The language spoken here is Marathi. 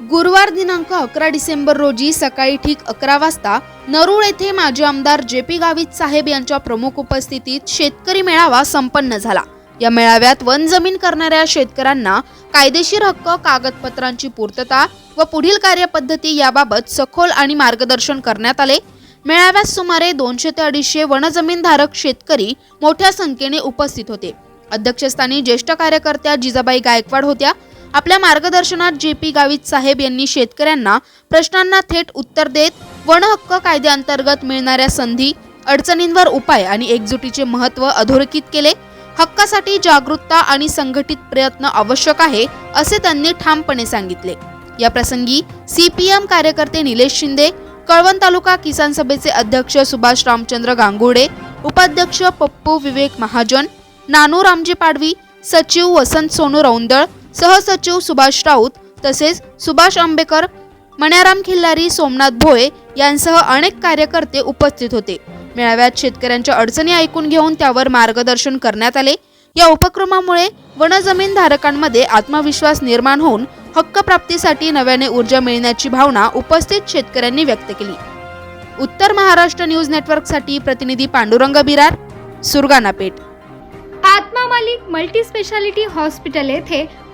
गुरुवार दिनांक अकरा डिसेंबर रोजी सकाळी ठीक अकरा वाजता नरूळ येथे माजी आमदार जे पी गावित साहेब यांच्या प्रमुख उपस्थितीत शेतकरी मेळावा संपन्न झाला. या मेळाव्यात वन जमीन करणाऱ्या शेतकऱ्यांना कायदेशीर हक्क कागदपत्रांची पूर्तता व पुढील कार्यपद्धती याबाबत सखोल आणि मार्गदर्शन करण्यात आले. मेळाव्यात सुमारे दोनशे ते अडीचशे वनजमीनधारक शेतकरी मोठ्या संख्येने उपस्थित होते. अध्यक्षस्थानी ज्येष्ठ कार्यकर्त्या जिजाबाई गायकवाड होत्या. आपल्या मार्गदर्शनात जे पी गावित साहेब यांनी शेतकऱ्यांना प्रश्नांना थेट उत्तर देत वन हक्क कायद्याअंतर्गत मिळणाऱ्या संधी अडचणींवर उपाय आणि एकजुटीचे महत्त्व अधोरेखित केले. हक्कासाठी जागरूकता आणि संघटित प्रयत्न आवश्यक आहे असे त्यांनी ठामपणे सांगितले. या प्रसंगी सीपीएम कार्यकर्ते निलेश शिंदे कळवण तालुका किसान सभेचे अध्यक्ष सुभाष रामचंद्र गांगुडे उपाध्यक्ष पप्पू विवेक महाजन नानू रामजी पाडवी सचिव वसंत सोनू रौंदळ सहसचिव सुभाष राऊत तसेच सुभाष आंबेकर मण्याराम खिल्लारी सोमनाथ भोळे यांसह अनेक कार्यकर्ते उपस्थित होते. मेळाव्यात शेतकऱ्यांच्या अडचणी ऐकून घेऊन त्यावर मार्गदर्शन करण्यात आले. या उपक्रमामुळे वनजमीन धारकांमध्ये आत्मविश्वास निर्माण होऊन हक्क प्राप्तीसाठी नव्याने ऊर्जा मिळण्याची भावना उपस्थित शेतकऱ्यांनी व्यक्त केली. उत्तर महाराष्ट्र न्यूज नेटवर्कसाठी प्रतिनिधी पांडुरंग बिरार सुरगाणा पेठ. आत्मा मालिक मल्टी स्पेशालिटी हॉस्पिटल येथे